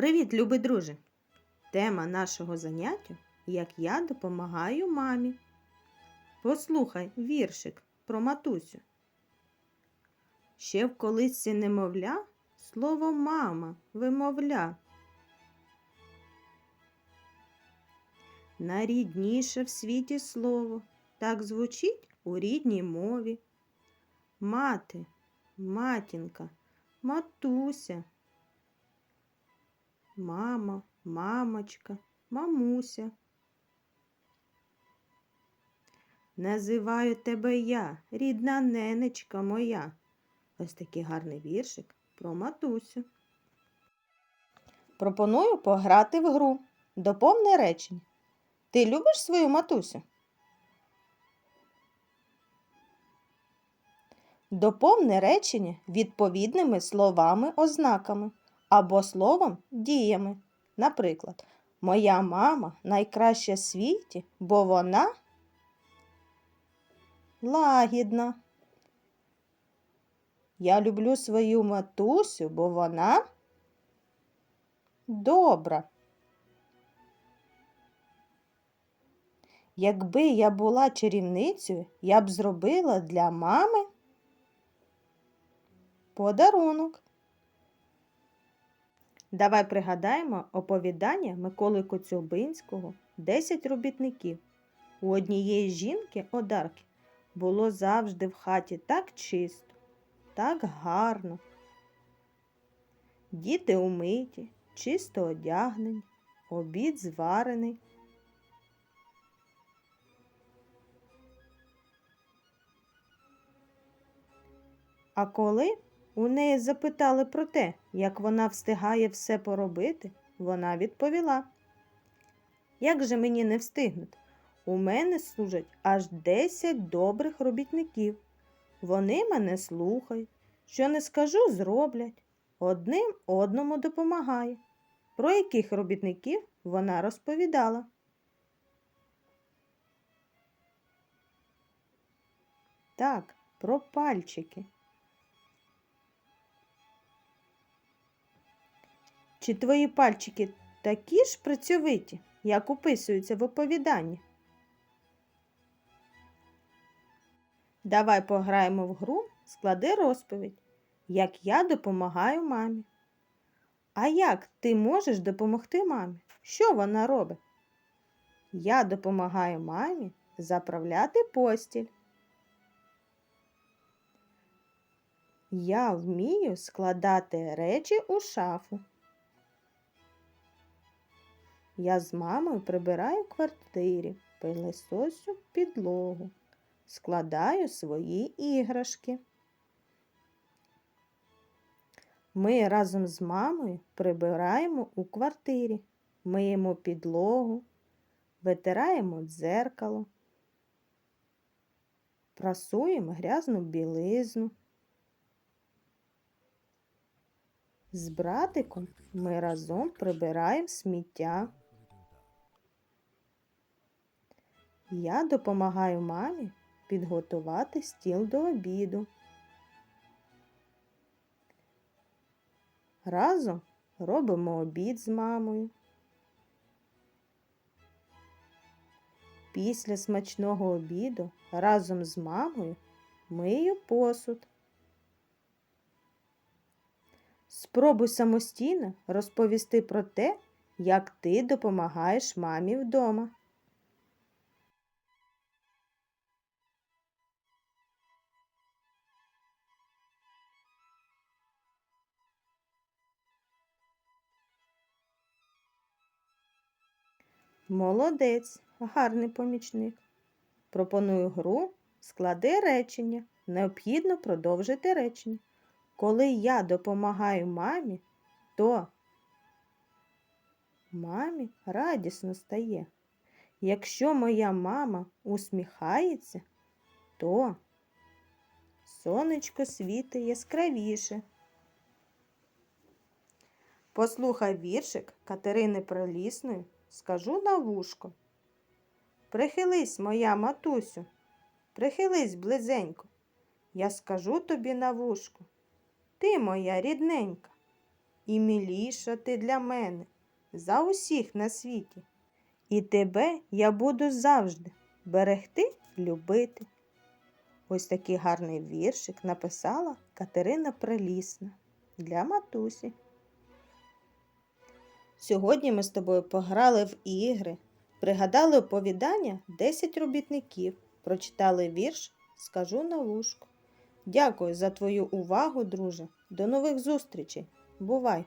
Привіт, любий друже! Тема нашого заняття як я допомагаю мамі. Послухай віршик про матусю. Ще в колисці немовля слово мама вимовля. Найрідніше в світі слово так звучить у рідній мові. Мати, матінка, матуся. Мама, мамочка, мамуся. Називаю тебе я, рідна ненечка моя. Ось такий гарний віршик про матусю. Пропоную пограти в гру. Доповни речення. Ти любиш свою матусю? Доповни речення відповідними словами-ознаками або словом діями. Наприклад, моя мама найкраща в світі, бо вона лагідна. Я люблю свою матусю, бо вона добра. Якби я була чарівницею, я б зробила для мами подарунок. Давай пригадаємо оповідання Миколи Коцюбинського «Десять робітників. У однієї жінки одарки було завжди в хаті так чисто, так гарно. Діти умиті, чисто одягнені, обід зварений. А коли у неї запитали про те, як вона встигає все поробити, вона відповіла. Як же мені не встигнути? У мене служать аж 10 добрих робітників. Вони мене слухають, що не скажу, зроблять. Одним одному допомагає. Про яких робітників вона розповідала. Так, про пальчики. Чи твої пальчики такі ж працьовиті, як описуються в оповіданні? Давай пограємо в гру, склади розповідь, як я допомагаю мамі. А як ти можеш допомогти мамі? Що вона робить? Я допомагаю мамі заправляти постіль. Я вмію складати речі у шафу. Я з мамою прибираю квартирі, пилисосю підлогу, складаю свої іграшки. Ми разом з мамою прибираємо у квартирі, миємо підлогу, витираємо дзеркало, прасуємо грязну білизну. З братиком ми разом прибираємо сміття. Я допомагаю мамі підготувати стіл до обіду. Разом робимо обід з мамою. Після смачного обіду разом з мамою мию посуд. Спробуй самостійно розповісти про те, як ти допомагаєш мамі вдома. Молодець, гарний помічник. Пропоную гру, склади речення. Необхідно продовжити речення. Коли я допомагаю мамі, то мамі радісно стає. Якщо моя мама усміхається, то сонечко світить яскравіше. Послухай віршик Катерини Пролісної, скажу на вушко. Прихились, моя матусю, прихились близенько. Я скажу тобі на вушко. Ти моя рідненька, і міліша ти для мене за усіх на світі. І тебе я буду завжди берегти, любити. Ось такий гарний віршик написала Катерина Прелісна для матусі. Сьогодні ми з тобою пограли в ігри, пригадали оповідання 10 робітників, прочитали вірш Скажу на вушку. Дякую за твою увагу, друже. До нових зустрічей. Бувай!